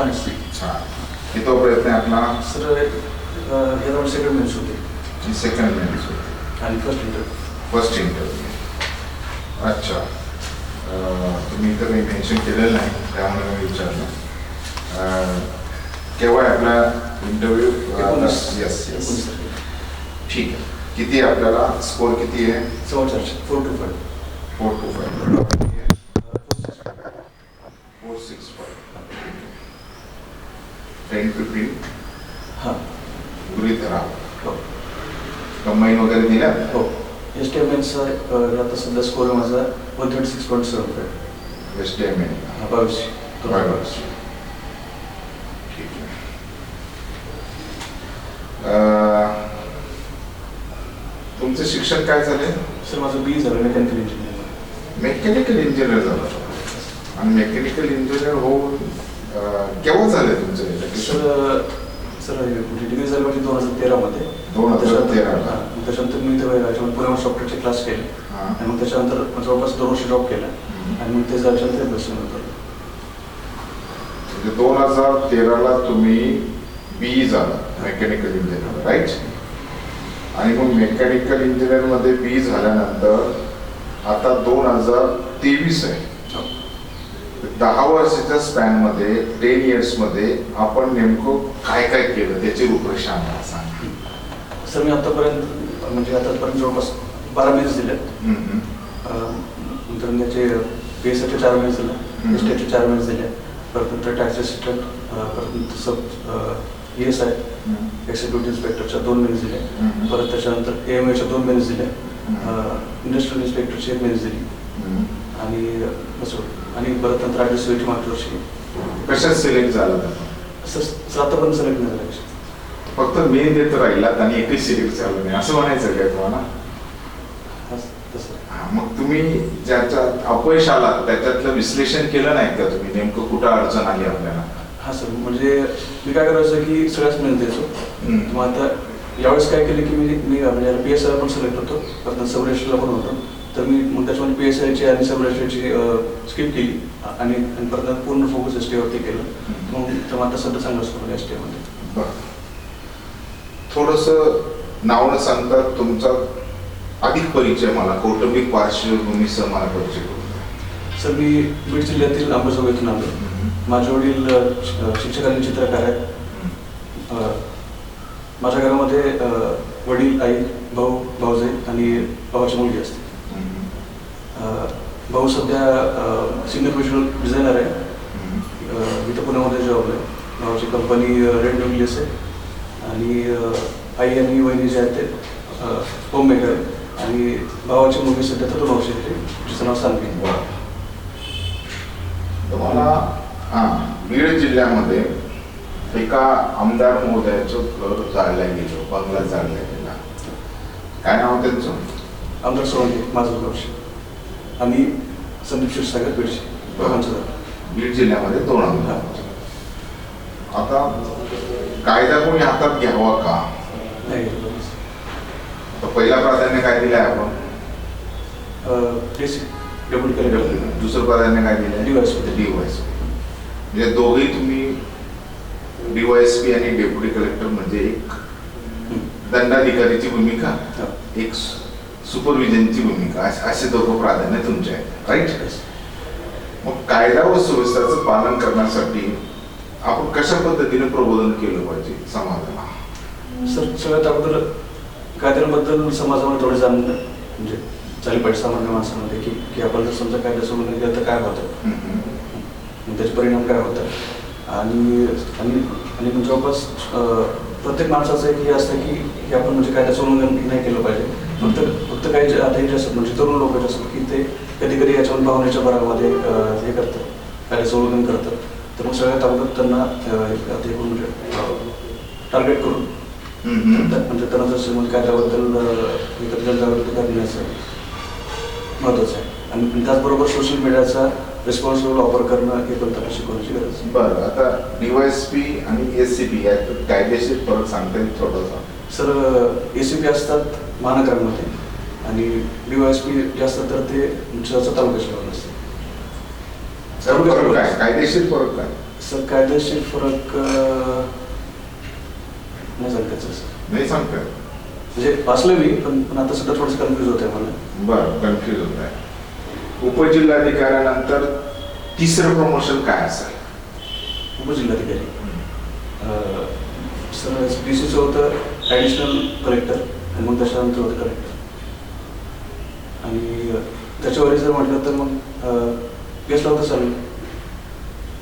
असते छान. तो प्रयत्न आपला? सर हे सेकंड मॅच होते. सेकंड मॅच होती. आणि फर्स्ट इंटरव्ह्यू फर्स्ट इंटरव्ह्यू अच्छा. तुम्ही इथं काही मेन्शन केलेलं नाही त्यामुळे मी विचारलं. केव्हा आपला इंटरव्ह्यू येस येस. ठीक आहे. किती आपल्याला? स्कोर किती आहे? चारशे four two five four two five four six five ten fifteen हां गृहित राहा हो कंबाईन वगैरे दिल्या हो. एस टी एम एनचा आता सध्या स्कोर माझा one thirty six point seven five S T M N हा हजार बावीसशे ठीक आहे. तुमचं शिक्षण काय झाले सर माझं बी झालं मेकॅनिकल इंजिनिअरिंग मेकॅनिकल इंजिनियर झालं. आणि मेकॅनिकल इंजिनियर होऊन केव्हा झाले तुमचं? सर सर म्हणजे डिग्री झाली माझी दोन हजार तेरामध्ये 2013 ला. त्याच्यानंतर मी याच्यामध्ये पुण्यामध्ये सॉफ्टवेअरचे क्लास केले. आणि मग त्याच्यानंतर जवळपास दोन वर्ष जॉब केला. आणि मग ते झाल्याच्यानंतर बसून होतं म्हणजे दोन हजार तेराला तुम्ही बी झाला मेकॅनिकल इंजिनियर राईट आणि मग मेकॅनिकल इंजिनियरमध्ये बी झाल्यानंतर आता दोन हजार तेवीस आहे. दहा वर्षाच्या स्पॅनमध्ये टेन इयर्समध्ये आपण नेमकं काय काय केलं? त्याची रूपरेषा आम्हाला सांग. सर मी आतापर्यंत म्हणजे आतापर्यंत जवळपास बारा महिने दिले नंतर त्याचे पी एस चे चार महिने दिले हम्म. एस टीचे चार महिने दिले परत नंतर टॅक्स असिस्टंट परत सब एस आय एक्झिक्युटिव्ह इन्स्पेक्टरच्या दोन महिने दिले. परत त्याच्यानंतर ए एम एच्या दोन महिने दिले. इंडस्ट्रियल इन्स्पेक्टरची एक महिने दिली. आणि असं. आणि परत डी मागच्या वर्षी कशात सिलेक्ट झाला सर सर आतापर्यंत सिलेक्ट नाही झालं. फक्त मेन देत राहिलात आणि एकही सिलेक्ट झालं नाही. असं म्हणायचं काय तुम्हाला? मग तुम्ही ज्याच्यात अपयश आलात त्याच्यातलं विश्लेषण केलं नाही का तुम्ही? नेमकं कुठं अडचण आली आपल्याला? हा सर म्हणजे मी काय करायचं की सगळ्याच मेहनत द्यायचो. मग आता यावेळेस काय केलं की मी मी म्हणजे पी एस आयला पण सिलेक्ट होतो. परत सब रजिस्टरला पण होतो. तर मी मग त्याच्यामध्ये पी एस आयची आणि सब रजिस्टरची स्किप केली. आणि आणि परत पूर्ण फोकस एस टीवरती केलं. मग तर आता सध्या चांगलं स्कोर एस टीमध्ये. थोडंसं नाव न सांगता तुमचा अधिक परिचय मला कौटुंबिक पार्श्वभूमीसह मला परिचय करून. सर मी बीड जिल्ह्यातील अंबाजोगाई येथून आलो माझे वडील शिक्षक आणि चित्रकार आहेत. माझ्या घरामध्ये वडील आई भाऊ भाऊजाई आणि भावाची मुलगी असते. भाऊ सध्या सिनियर प्रोफेशनल डिझायनर आहे. इथं पुण्यामध्ये जॉब आहे. भावाची कंपनी रेड न्यूक्लियस आहे. आणि आई आणि वहिनी जे आहेत ते होम मेकर आहे आणि भावाची मुलगी सध्या तरुण वर्षाची आहे, जिचं नाव बरं. तुम्हाला हा बीड जिल्ह्यामध्ये एका आमदार महोदयाचं घर जाळलं गेलं बंगला जाळला गेला. काय नाव त्यांचं? आमदार सोळंके माझं वर्ष आणि संदीप क्षीरसागर दोघांचं झालं. बीड जिल्ह्यामध्ये दोन आमदार आता कायदा कोणी हातात घ्यावा का? नाही. तर पहिला प्राधान्य काय दिलंय आपण? बेसिक डेप्युटी कलेक्टर दुसरं प्राधान्य काय दिलंय? DYSP. डीवायएसपी म्हणजे दोघेही तुम्ही डीवायएसपी आणि डेप्युटी कलेक्टर म्हणजे एक दंडाधिकारीची भूमिका एक सुपरविजनची भूमिका असे- दोघं प्राधान्य तुमचे आहेत राईट मग कायदा व सुव्यवस्थेचं पालन करण्यासाठी आपण कशा पद्धतीने प्रबोधन केलं पाहिजे समाजाला? सर सगळ्यात अगोदर कायद्यांबद्दल समाजामध्ये थोडे जाणून म्हणजे झाली पाहिजे सामान्य माणसामध्ये की की आपण जर समजा कायदा सोडून गेलं तर काय होतं? त्याचे परिणाम काय होतात? आणि आणि जवळपास प्रत्येक माणसाचं एक हे असतं की आपण म्हणजे कायद्याचं उल्लंघन नाही केलं पाहिजे. फक्त फक्त काही जे आता हे जे असतात म्हणजे तरुण लोक जे असतात की ते कधी कधी याच्यामध्ये भावनेच्या भरामध्ये हे करतात कायद्याचं उल्लंघन करतात. तर मग सगळ्यात अगोदर त्यांना हे करून म्हणजे टार्गेट करून. म्हणजे त्यांना जसं म्हणजे कायद्याबद्दल अं, हे जनजागृती करण्याचं महत्त्वाचं आहे. आणि त्याचबरोबर सोशल मीडियाचा रिस्पॉन्सिबल वापर करणं हे पण त्यांना शिकवण्याची गरज बरं आता डीवायएसपी आणि एससीपी यात कायदेशीर फरक सांगता येईल थोडासा. सर ए सी पी असतात महानगरांमध्ये आणि डी वाय एस पी जे असतात तर ते तुमच्या तालुक्याच्या लेवलला असतात फरक काय? कायदेशीर फरक काय? सर कायदेशीर फरक अं, नाही सांगता सर. नाही सांगता म्हणजे वाचलं मी पण पण आता सध्या थोडंसं कन्फ्युज होत आहे मला. बरं कन्फ्युज होत आहे. उपजिल्हाधिकाऱ्यानंतर तिसरं प्रमोशन काय असेल? उपजिल्हाधिकारी. अं, सर डी सीचं होतं ॲडिशनल कलेक्टर आणि मग त्याच्यानंतर होतं कलेक्टर आणि अं, त्याच्यावरही जर म्हटलं तर मग गेस्ट होतं चालेल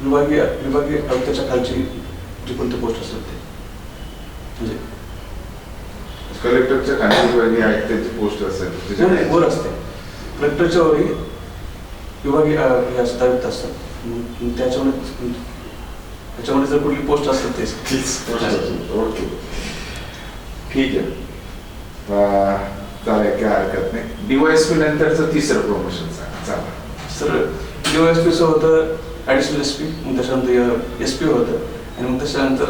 विभागीय विभागीय आयुक्ताच्या खालची जी कोणती पोस्ट असेल ते. म्हणजे कलेक्टरच्या खाली विभागीय आयुक्ताची पोस्ट असेल वर असते. कलेक्टरच्या वरही विभागीय हे असतात आयुक्त असतात. मग त्याच्यामध्ये जर कुठली पोस्ट असेल तेच पोस्ट असेल. ओके. ठीक आहे चालेल काय हरकत नाही. डीवायएसपी नंतरचं तिसरं प्रमोशन सांगा चला सर डी एस पीचं होतं ॲडिशनल एस पी मग त्याच्यानंतर एस पी होतं. आणि मग त्याच्यानंतर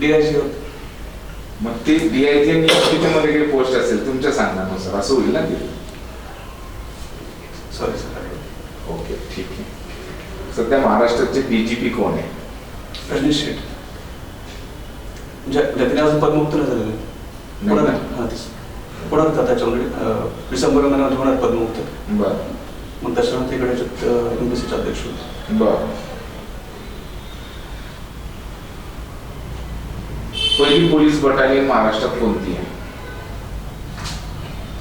डी आय जी होतं. मग ते डीआयजी आणि एसपी मध्ये काही पोस्ट असेल तुमच्या सांगण्यानुसार असं होईल ना ते? सॉरी सर ओके ठीक आहे. सध्या महाराष्ट्राचे डीजीपी कोण आहे? रजनीश शेठ म्हणजे त्याने अजून पदमुक्त नाही झालेले? नाही. हां तेच का त्याच्यामध्ये अं, डिसेंबर महिन्यात होणार पदमुक्त मग त्याच्यानंतर इकडे एम पी सीचे अध्यक्ष होते. पहिली पोलीस बटालियन महाराष्ट्रात कोणती आहे?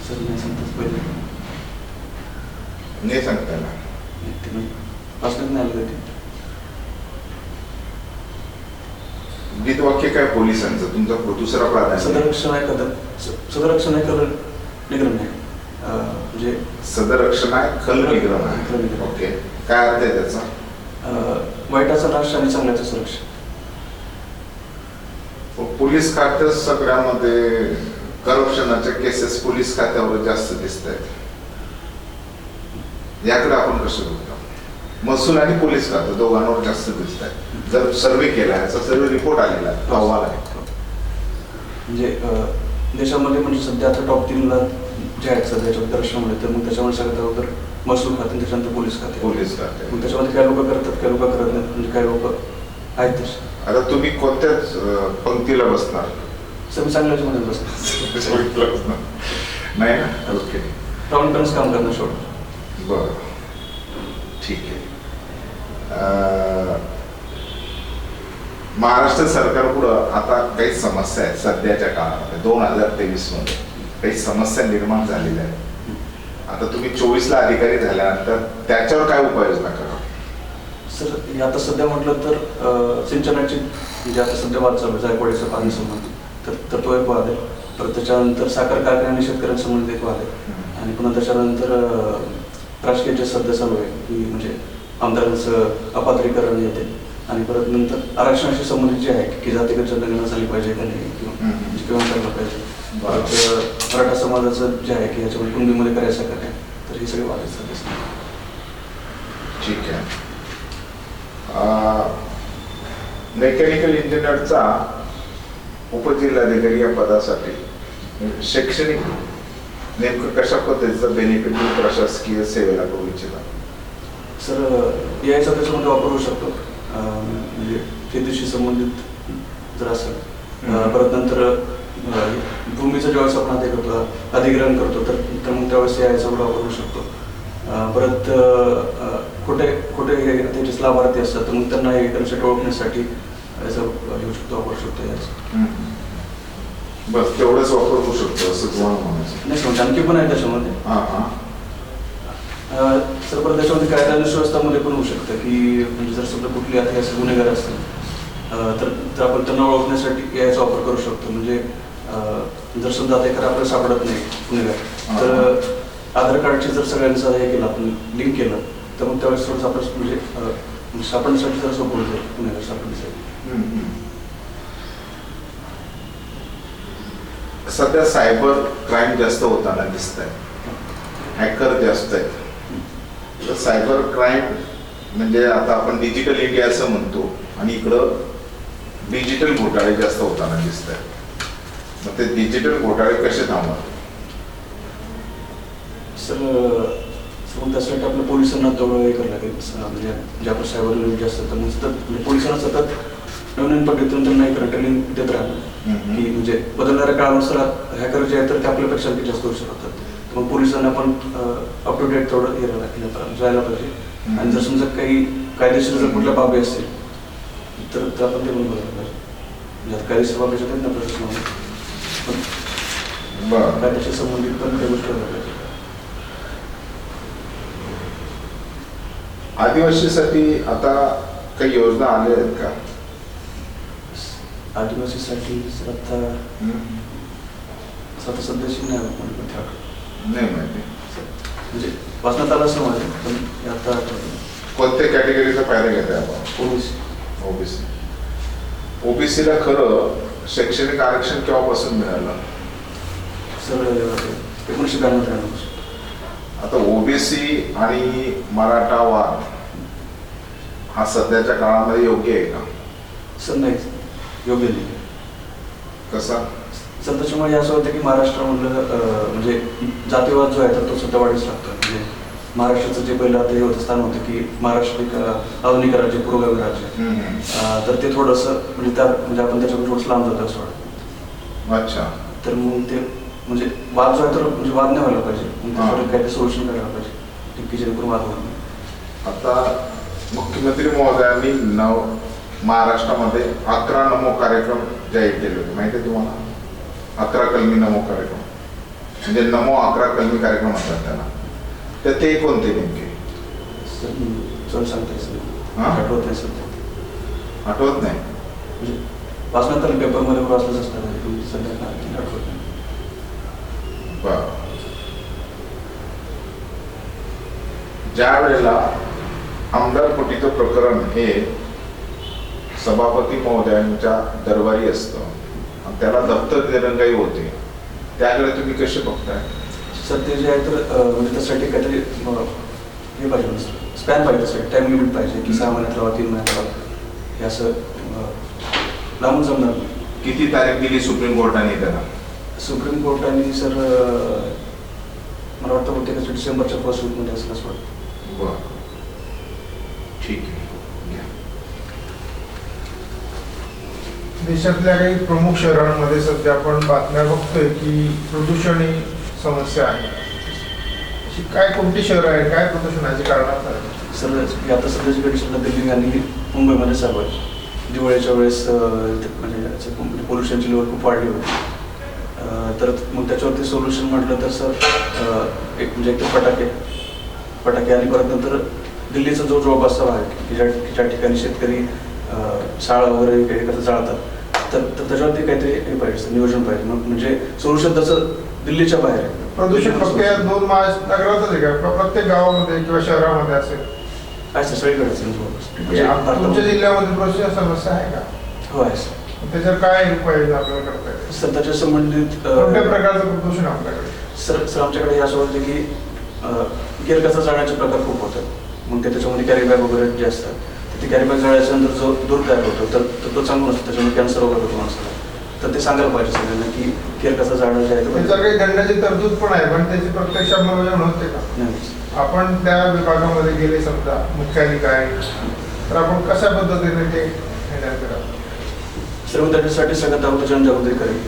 सर नाही सांगतात पहिले नाही सांगता येणार. ते नाही. वाचण्यात नाही आलं ते? गीतवाक्य काय पोलिसांचं तुमचा दुसरा प्राधान्य सदरक्षण आहे कदर सदरक्षण आहे कदर निग्रह नाही. अं, म्हणजे सदरक्षण आहे खल निग्रह आहे. ओके. काय अर्थ आहे त्याचा? वाईटाचं राष्ट्र आणि चांगल्याचं संरक्षण. पोलीस खात्यात सगळ्यामध्ये करप्शनाच्या केसेस पोलीस खात्यावर जास्त दिसत आहेत याकडे आपण कसं बघतो? महसूल आणि पोलीस खातं दोघांवर जास्त दिसत आहेत. जर सर्वे केला याचा सर्वे रिपोर्ट आलेला आहे, अहवाल आहे. म्हणजे अं, देशामध्ये म्हणजे सध्या आता टॉप तीनला जे आहेत सध्या याच्यामध्ये राष्ट्रामध्ये तर मग त्याच्यामध्ये सगळ्यात अगोदर महसूल खाते आणि त्याच्यानंतर पोलीस खाते. पोलीस खाते. मग त्याच्यामध्ये काही लोक करतात काही लोक करत नाहीत? म्हणजे काही लोक आहेत तसे? आता तुम्ही कोणत्याच अं, पंक्तीला बसणार? मी चांगल्या याच्यामध्ये पंक्तीला बसणार. नाही ना? ओके प्रामाणिकपणेच काम करणं शेवट बर. ठीक आहे. महाराष्ट्र सरकार पुढं आता काही समस्या आहेत सध्याच्या काळामध्ये. दोन हजार तेवीसमध्ये काही समस्या निर्माण झालेल्या आहेत. आता तुम्ही चोवीसला अधिकारी झाल्यानंतर त्याच्यावर काय उपाययोजना करा? सर आता सध्या म्हटलं तर सिंचनाची म्हणजे आता सध्या वाद चालू जायकवाडीचं पाणी संबंधित. तर तर तो एक वाद आहे. परत त्याच्यानंतर साखर कारखाने आणि शेतकऱ्यांसंबंधित एक वाद आहे. आणि पुन्हा त्याच्यानंतर अं, राजकीय जे सध्या चालू आहे की म्हणजे आमदारांचं अपात्रीकरण येते. आणि परत नंतर आरक्षणाशी संबंधित जे आहे की जातीगत जनगणना झाली पाहिजे का नाही किंवा हम्म. किंवा करायला पाहिजे. परत मराठा समाजाचं जे आहे की ह्याच्यामध्ये कुंडीमध्ये करायचं का नाही तर हे सगळे वाद आहेत सध्या. ठीक आहे. मेकॅनिकल इंजिनियरचा उपजिल्हाधिकारी या पदासाठी शैक्षणिक नेमकं कशा पद्धतीचा बेनिफिट प्रशासकीय सेवेला करू इच्छिता? सर ए आयचा त्याच्यामध्ये वापर होऊ शकतो. म्हणजे शेतीशी संबंधित जर असेल. परत नंतर भूमीचं ज्यावेळेस आपण ते करतो अधिग्रहण करतो तर तर मग त्यावेळेस ए आयचा वापर होऊ शकतो. परत कुठे कुठे हे त्याचे लाभार्थी असतात तर मग त्यांना हे कन्सेप्ट ओळखण्यासाठी याचा घेऊ शकतो वापरू शकतो याचा बस तेवढंच वापर होऊ शकतो असं तुम्हाला म्हणायचं नाही म्हणजे आणखी पण आहे त्याच्यामध्ये. हा हा. अं, सर परत त्याच्यामध्ये कायदा आणि सुव्यवस्थामध्ये पण होऊ शकतं की म्हणजे जर समजा कुठली आता असे गुन्हेगार असतील अं, तर तर आपण त्यांना ओळखण्यासाठी याचा वापर करू शकतो. म्हणजे अं, जर समजा आता एखादा आपल्याला सापडत नाही गुन्हेगार तर आधार कार्डची जर सगळ्यांचं हे केलं आपण लिंक केलं तर मग त्यावेळेस थोडंसं आपलं म्हणजे अं, म्हणजे सापडण्यासाठी जर सोपं होतं गुन्हेगार सापडण्यासाठी. सध्या सायबर क्राईम जास्त होताना दिसत आहे हॅकर जास्त आहेत. तर सायबर क्राईम म्हणजे आता आपण डिजिटल इंडिया असं म्हणतो आणि इकडं डिजिटल घोटाळे जास्त होताना दिसत आहेत मग ते डिजिटल घोटाळे कसे थांबवतात? सर मग त्यासाठी आपल्या पोलिसांना तेवढं हे करायला लागेल. म्हणजे जे आपलं सायबर जास्त तर मग सतत म्हणजे पोलिसांना सतत नवीन नवीन पद्धतीने त्यांना एक ट्रेनिंग देत राहणार की म्हणजे बदलणाऱ्या काळानुसार हॅकर जे आहेत तर ते आपल्यापेक्षा आणखी जास्त हुशार होतात तर मग पोलिसांना पण अप टू डेट हे पाहिजे- जायला पाहिजे. आणि जर समजा काही कायदेशीर जर कुठल्या बाबी असतील तर ते आपण ते पण बघायला पाहिजे. म्हणजे आता कायदेशीर बाबी आहेत ना प्रशासनामध्ये. कायद्याशी संबंधित पण त्या गोष्टी व्हायला पाहिजे. आदिवासीसाठी आता काही योजना आल्या आहेत का? आदिवासीसाठी हम्म. आता सध्याची नाही आपण. नाही माहिती. म्हणजे वाचण्यात आलं असं माझं पण आता कोणत्या कॅटेगरीचा फायदा घेत आहे आपण? ओबीसी. ओबीसी. ओबीसीला खरं शैक्षणिक आरक्षण केव्हापासून मिळालं? सर एकोणीसशे ब्याण्णव त्र्याण्णव आता ओबीसी आणि मराठा वाद हा सध्याच्या काळामध्ये योग्य आहे का? सर नाही. योग्य नाही. कसा? सर त्याच्यामुळे असं होतं की महाराष्ट्रामधलं म्हणजे जातीवाद जो आहे तर तो सध्या वाढीच लागतो म्हणजे महाराष्ट्राचं जे पहिलं आता हे होतं स्थान होतं की महाराष्ट्र आधुनिक राज्य पुरोगामी राज्य तर ते थोडंसं म्हणजे त्या म्हणजे आपण त्याच्याकडून थोडंसं लांब जातो असं वाटतं. अच्छा. तर मग ते म्हणजे वाद जो आहे तर म्हणजे वाद नाही व्हायला पाहिजे. त्याच्यावर काहीतरी सोल्युशन करायला पाहिजे. की- जेणेकरून वाद होणार नाही. आता मुख्यमंत्री महोदयांनी नव महाराष्ट्रामध्ये अकरा नमो कार्यक्रम जाहीर केले होते. माहिती आहे तुम्हाला? अकरा कलमी नमो कार्यक्रम. म्हणजे नमो अकरा कलमी कार्यक्रम म्हणतात त्याला. तर ते कोणते नेमके? हा? आठवत नाही नाही? म्हणजे पेपरमध्ये वाचलंच असतं सध्या आठवत नाही? ज्या वेळेला आमदार प्रकरण हे सभापती महोदयांच्या दरबारी असतं. आणि त्याला दप्तर दिरंगाई होते. त्याकडे तुम्ही कसे बघताय? सर ते जे आहे तर म्हणजे त्यासाठी काहीतरी हे पाहिजे स्पॅन पाहिजे त्यासाठी टाईम लिमिट पाहिजे की सहा महिन्यात लावा तीन महिन्यात लावा हे असं लांबून जमणार नाही. किती तारीख दिली सुप्रीम कोर्टाने त्याला? सुप्रीम कोर्टाने सर मला वाटतं बहुतेक असं डिसेंबरच्या फर्स्ट वीकमध्ये असेल असं वाटतं. बर ठीक आहे घ्या. देशातल्या काही प्रमुख शहरांमध्ये सध्या आपण बातम्या बघतोय की प्रदूषण ही समस्या आहे. अशी काय कोणती शहरं आहेत? काय प्रदूषणाची कारण आहेत सर की आता सध्याची कंडिशनला दिल्ली आणि मुंबईमध्ये सर्व आहे. दिवाळीच्या वेळेस अं, ते म्हणजे पोल्युशनची म्हणजे लेवल खूप वाढली होती. अं, तर मग त्याच्यावरती सोल्युशन म्हटलं तर सर एक म्हणजे एक तर फटाके. फटाके आणि परत नंतर दिल्लीचा जो जवळपासचा भाग आहे की ज्या की ज्या ठिकाणी शेतकरी शाळा वगैरे काही कसं जाळतात तर तर त्याच्यावरती काहीतरी हे पाहिजे नियोजन पाहिजे. मग म्हणजे सोल्युशन तसं दिल्लीच्या बाहेर आहे. प्रदूषण फक्त या दोन महानगरातच आहे का? प्रत्येक गावामध्ये किंवा शहरामध्ये असेल काय सर सगळीकडे असेल जवळपास. म्हणजे आप- तुमच्या जिल्ह्यामध्ये प्रदूषण समस्या आहे का? हो आहे सर त्याच्यावर काय उपाययोजना आपल्याला करता येईल? सर त्याच्या संबंधित कोणत्या प्रकारचं प्रदूषण आपल्याकडे? सर सर आमच्याकडे हे असं होतं की केर कसा जाण्याचे प्रकार खूप होतात. मग ते त्याच्यामध्ये कॅरी बॅग वगैरे जे असतात ते कॅरी बॅग जाळल्याच्या नंतर जो दूर तयार होतो तर तर तो चांगला नसतो त्याच्यामुळे कॅन्सर वगैरे होतो माणसाला. तर ते सांगायला पाहिजे सगळ्यांना की केअर कसा जाणं जे आहे ते त्याच्यावर काही दंडाची तरतूद पण आहे पण त्याची प्रत्यक्ष अंमलबजावणी होते का? नाही. आपण त्या विभागामध्ये गेले समजा मुख्याधिकारी तर आपण कशा पद्धतीने ते हँडल करा सर मग त्याच्यासाठी सगळ्यात अगोदर जनजागृती करावी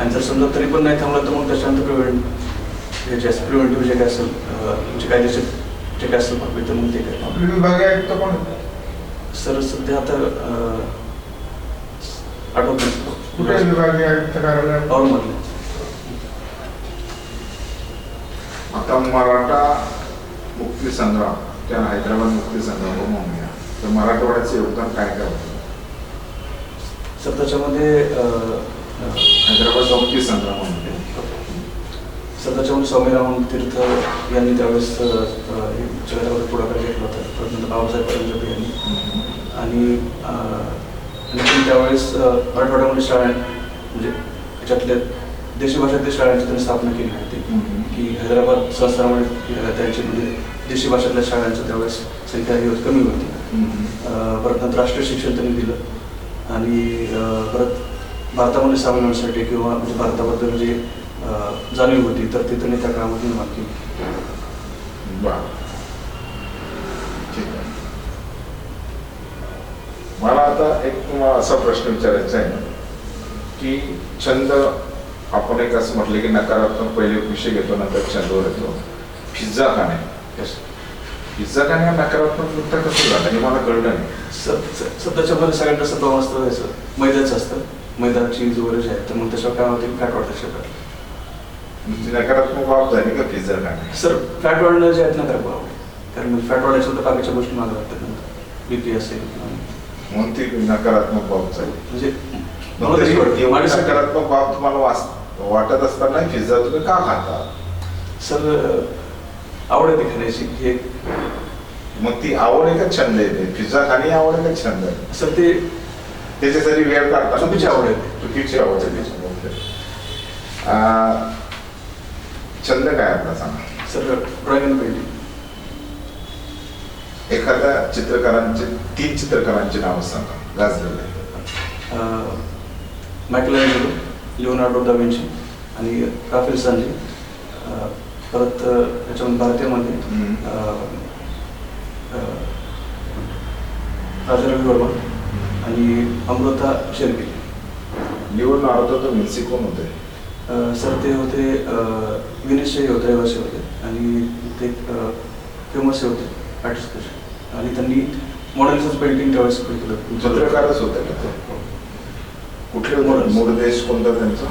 आणि जर समजा तरी पण नाही थांबलं तर मग त्याच्यानंतर प्रिव्हेंट जे असं प्रिव्हेंटिव्ह जे काय असेल जे कायदेशीर जे काय असेल तर मग ते काय विभागीय आयुक्त कोण आहेत? सर सध्या आता आठवत कुठे विभागीय आयुक्त कार्यालय? औरंगाबादला. आता मराठा मुक्ती संग्राम त्या हैदराबाद मुक्ती संग्राम म्हणूया तर मराठवाड्याचं योगदान काय काय होतं? सर त्याच्यामध्ये हैदराबाद मुक्ती संग्रामामध्ये सर त्याच्यामध्ये स्वामीराम तीर्थ यांनी त्यावेळेस हे पुढाकार घेतला होता. बाबासाहेब यांनी. आणि अ, आणि त्यांनी त्यावेळेस मराठवाड्यामध्ये शाळा म्हणजे त्याच्यातल्या देशी भाषातल्या शाळांची त्यांनी स्थापना केली होती. की हैदराबाद संस्थानामध्ये अ, त्यांची म्हणजे देशी भाषेतल्या शाळांचं त्यावेळेस संख्या ही कमी होती. अ, परत नंतर राष्ट्रीय शिक्षण त्यांनी दिलं. आणि अ, परत भारतामध्ये सामील होण्यासाठी किंवा म्हणजे भारताबद्दल जे जाणीव होती तर ती त्यांनी त्या काळामध्ये निर्माण केली बर आता एक तुम्हाला असा प्रश्न विचारायचा आहे की छंद आपण एक असं म्हटलं की नकारात्मक पहिले विषय घेतो नंतर छंदवर येतो. पिझ्झा खाणे. पिझ्झा खाणे हा नकारात्मक मुद्दा कसं झाला? हे मला कळलं नाही. सध्याच्या सगळ्यात जास्त प्रमाण असतं व्हायचं मैद्याचं असतं. मैदा चीज वगैरे जे आहे तर मग त्याच्यावर काय होते? फॅट वाढतं शरीरात. म्हणजे नकारात्मक बाब झाली का पिझ्झा खाणे? सर फॅट वाढणं जे आहेत ना बाबा कारण फॅट वाढायचं तर बाकीच्या गोष्टी मागं लागतात. नंतर बीपी असेल म्हणून ती नकारात्मक बाब झाली म्हणजे. एवढी सकारात्मक बाब तुम्हाला वास- वाटत असताना पिझ्झा तुम्ही का खाता सर आवड आहे ती खाण्याची हे मग ती आवड आहे का छंद आहे ते पिझ्झा खाणे आवड आहे का छंद आहे सर ते त्याच्यासाठी वेळ काढता चुकीची आवड आहे. चुकीची आवड आहे त्याची. ओके. आ, छंद काय आपला सांगा सर ड्रॉइंग पेंटिंग एखाद्या चित्रकारांचे तीन चित्रकारांची नावं सांगा. गाजलेले Michelangelo Leonardo da Vinci आणि राफेल सांजे परत याच्यामध्ये भारतीयमध्ये हम्म. अं, अं, राजा रवी वर्मा आणि अमृता शेरगिल लिओन अर्धो तो मिन्सी कोण होते? सर ते होते अं, विनेशचे होते रहिवासी होते आणि ते फेमस होते. तसे आणि त्यांनी मॉडेल्सच पेंटिंग त्यावेळेस केलं. कुठले? Models. मूळ देश कोणता त्यांचा?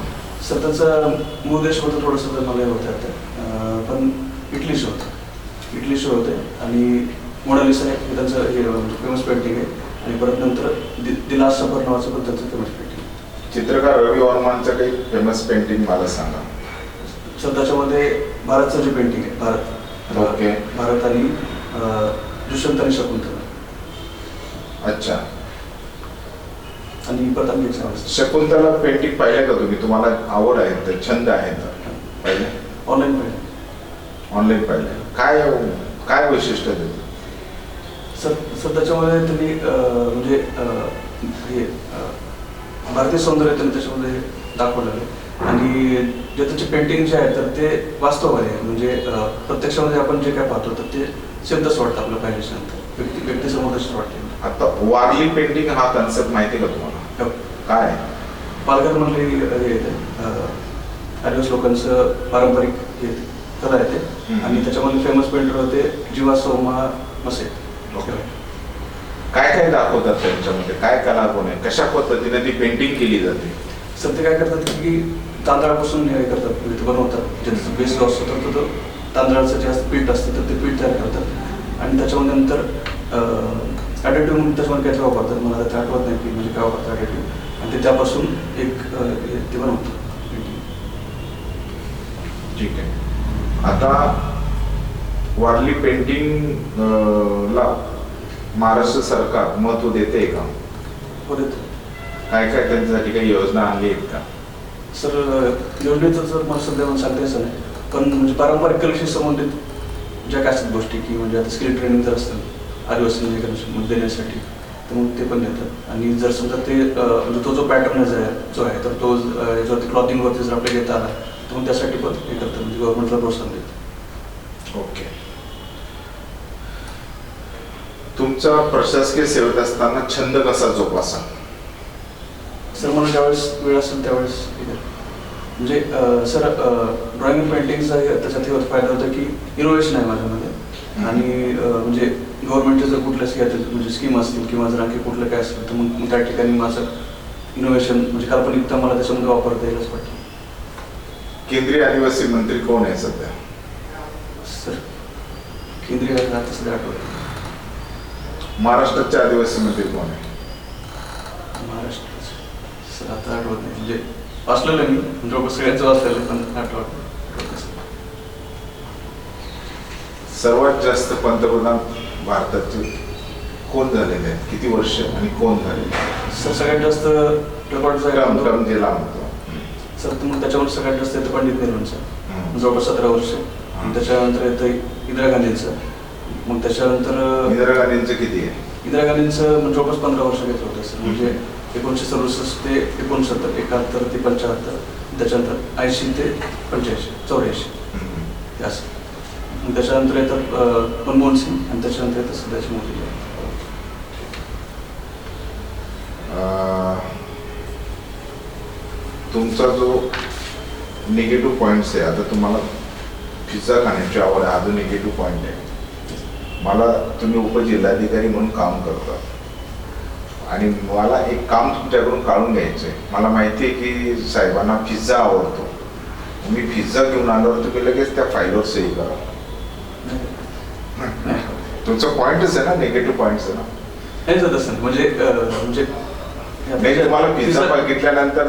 सर त्याचा मूळ देश होतं थोडंसं तर मला होतं आता. पण इटलीचे होतं. इटलीचे होते. आणि मोनालिसा आहे हे त्यांचं हे फेमस पेंटिंग आहे. आणि परत नंतर दि दि लास्ट सफर नावाचं पण त्यांचं फेमस पेंटिंग चित्रकार रवी वर्मांचं काही फेमस पेंटिंग मला सांगा. सर त्याच्यामध्ये भारतचं जे पेंटिंग आहे भारत. ओके. भारत आणि दुष्यंत आणि शकुंतला. अच्छा. आणि परत आणखी एक सांगायचं शकुंतला पेंटिंग पाहिलं का तुम्ही? तुम्हाला आवड आहे तर छंद आहे तर. पाहिले? ऑनलाईन पेंटिंग ऑनलाईन पाहिले. काय काय वैशिष्ट्य आहे त्याचं? सर सर त्याच्यामध्ये त्यांनी अं, म्हणजे हे भारतीय सौंदर्य त्यांनी त्याच्यामध्ये दाखवलेलं आणि जे त्याचे पेंटिंग जे आहे तर ते वास्तववादी आहे. म्हणजे प्रत्यक्षामध्ये आपण जे काय पाहतो तर ते सेमतच वाटतं आपलं पाहिल्याच्यानंतर व्यक्ती व्यक्तीसमोर तसंच वाटते. आता वारली पेंटिंग हा कन्सेप्ट माहिती का तुम्हाला? काय आहे? पालघर मधले हे येते आदिवासी लोकांचं पारंपरिक हे कला आहे ते. हम्म. आणि त्याच्यामध्ये फेमस पेंटर होते जीवा सोमा मसे. ओके. काय काय दाखवतात त्यांच्यामध्ये? काय कला कोण आहे? कशा पद्धतीने ती पेंटिंग केली जाते? ते काय करतात की तांदळापासून हे करतात ते बनवतात. ज्याचं बेस असतो तर तो तांदळाचं जे असतं पीठ असतं तर ते पीठ तयार करतात. आणि त्याच्यामध्ये नंतर ॲडिटिव्ह म्हणून त्याच्यामध्ये काहीतरी वापरतात. मला आता ते आठवत नाही की म्हणजे काय वापरतात ॲडिटिव्ह आणि ते त्यापासून एक हे ते बनवतात. ठीक आहे. आता वारली पेंटिंग ला महाराष्ट्र सरकार महत्त्व देते का? हो देतो. काय काय त्यांच्यासाठी काही योजना आणली आहेत का? सर योजनेचं जर मला सध्या मला सांगता यायचं नाही. पण म्हणजे पारंपरिक कलेशी संबंधित ज्या काय असतात गोष्टी की म्हणजे आता स्किल ट्रेनिंग जर असतं आदिवासी म्हणजे देण्यासाठी तर मग ते पण देतात. आणि जर समजा ते म्हणजे तो जो पॅटर्न आहे जो आहे तर तो याच्यावरती क्लॉथिंगवरती जर आपल्याला घेता आला तर मग त्यासाठी पण हे करतात म्हणजे गव्हर्नमेंटला प्रोत्साहन देतात. ओके. तुमचा प्रशासकीय सेवेत असताना छंद कसा जोपासा? सर मला ज्यावेळेस वेळ असेल त्यावेळेस. म्हणजे सर ड्रॉइंग पेंटिंगचा त्याच्यात हे फायदा होता की इनोव्हेशन आहे माझ्यामध्ये. आणि म्हणजे गव्हर्नमेंटचे जर कुठल्या स्की म्हणजे स्कीम असतील किंवा जर आणखी कुठलं काय असेल तर मग त्या ठिकाणी माझं इनोव्हेशन म्हणजे काल्पनिकता मला त्याच्यामध्ये वापरता येईल असं वाटतं. केंद्रीय आदिवासी मंत्री कोण आहे सध्या? सर केंद्रीय आता सध्या आठवत महाराष्ट्राचे आदिवासी मंत्री कोण आहे? महाराष्ट्र. आता आठवत नाही म्हणजे वाचलेलं मी म्हणजे सगळ्यांचं वाचलेलं पण आठवत. सर्वात जास्त पंतप्रधान भारताचे कोण झालेले आहेत किती वर्ष आणि कोण झालेले सर सगळ्यात जास्त रेकॉर्ड जिल्हा म्हणतो सर तर मग त्याच्यावर सगळ्यात जास्त येतं पंडित नेहरूंचं. जवळपास सतरा वर्ष त्याच्यानंतर येतं इंदिरा गांधींचं मग त्याच्यानंतर इंदिरा गांधींचं किती आहे इंदिरा गांधींचं जवळपास पंधरा वर्ष घेतलं होतं सर म्हणजे एकोणीसशे सदुसष्ट ते एकोणसत्तर एकाहत्तर ते पंच्याहत्तर त्याच्यानंतर ऐंशी ते पंच्याऐंशी चौऱ्याऐंशी. असं. त्याच्यानंतर येतात मनमोहन सिंग आणि त्याच्यानंतर येतात सध्याची मोदी तुमचा जो निगेटिव्ह पॉईंट्स आहे आता तुम्हाला पिझ्झा खाण्याची आवड हा जो निगेटिव्ह पॉईंट आहे. मला तुम्ही उपजिल्हाधिकारी म्हणून काम करता. आणि मला एक काम तुमच्याकडून काढून घ्यायचं आहे मला माहिती आहे की साहेबांना पिझ्झा आवडतो. मी पिझ्झा घेऊन आल्यावर तुम्ही लगेच त्या फाईलवर सही करा. तुमचा पॉईंटच आहे ना निगेटिव्ह पॉईंट्स आहे ना? नाही सर तसं. म्हणजे म्हणजे नाही तुम्हाला पिझ्झा बघितल्यानंतर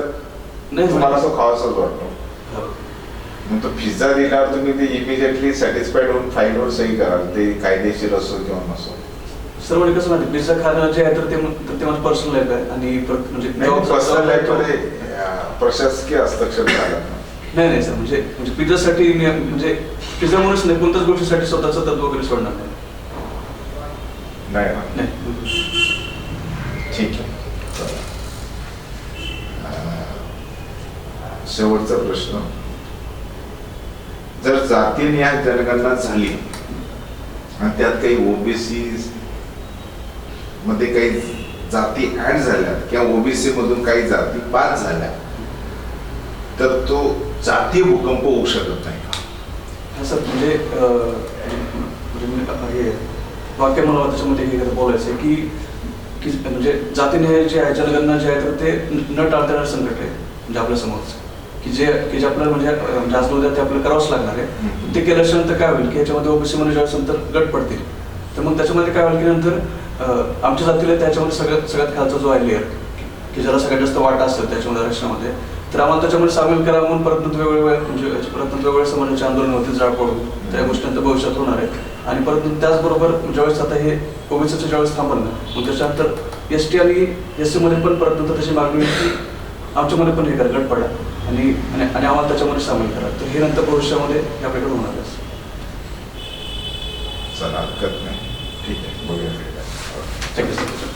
नाही तुम्हाला. तो खावासाच वाटतो. हो. मग तो पिझ्झा दिल्यावर तुम्ही ते इमिजिएटली सॅटिस्फाईड होऊन फाईलवर सही कराल. ते कायदेशीर असो किंवा नसो. सर म्हणजे कसं माहिती पिझ्झा खाणं जे आहे तर ते तर ते माझं पर्सनल लाईफ आहे. आणि म्हणजे job- पर्सनल लाईफमध्ये अं, प्रशासकीय हस्तक्षेप झाला. नाही नाही सर म्हणजे म्हणजे पिझ्झासाठी मी म्हणजे पिझ्झा म्हणूनच नाही कोणत्याच गोष्टीसाठी स्वतःचं तत्व वगैरे सोडणार नाही. नाही ना नाही. ठीक आहे. अं, शेवटचा प्रश्न. जर जातीनिहाय जनगणना झाली आणि त्यात काही ओबीसी मध्ये काही जाती ऍड झाल्या किंवा ओबीसी मधून काही जाती बाद झाल्या तर तो जातीय भूकंप होऊ शकत नाही हा सर म्हणजे म्हणजे हे वाक्य मला त्याच्यामध्ये हे बोलायचं आहे की की म्हणजे जातीने जे आहे जनगणना जे आहे तर ते न टाळता संकट आहे म्हणजे आपल्या समोरचं. की जे की जे आपल्याला म्हणजे अं, म्हणजे उद्या ते आपल्याला करावंच लागणार आहे. ते केल्याच्यानंतर काय होईल? की याच्यामध्ये ओबीसी मध्ये ज्यावेळेस नंतर गट पडतील तर मग त्याच्यामध्ये काय होईल की नंतर आमच्या जातीला त्याच्यामध्ये सगळ्यात सगळ्यात खालचा जो आहे लेअर की ज्याला सगळ्यात जास्त वाटा असेल त्याच्यामध्ये आरक्षणामध्ये तर आम्हाला त्याच्यामध्ये सामील करा म्हणून परत वेगवेगळ्या म्हणजे परत वेगवेगळ्या समाजाचे आंदोलन होते जाळ पडून त्या गोष्टींचं भविष्यात होणार आहेत आणि परत त्याचबरोबर ज्यावेळेस आता हे ओबीसीचं ज्यावेळेस थांबलं मग त्याच्यानंतर एस टी आणि एस सीमध्ये पण परत तशी मागणी होती की आमच्यामध्ये पण हे करा गट पडा आणि आणि आणि आम्हाला त्याच्यामध्ये सामील करा. तर हे नंतर भविष्यामध्ये आपल्याकडे होणार आहे चला हरकत नाही. ठीक आहे बघूया. Thank you sir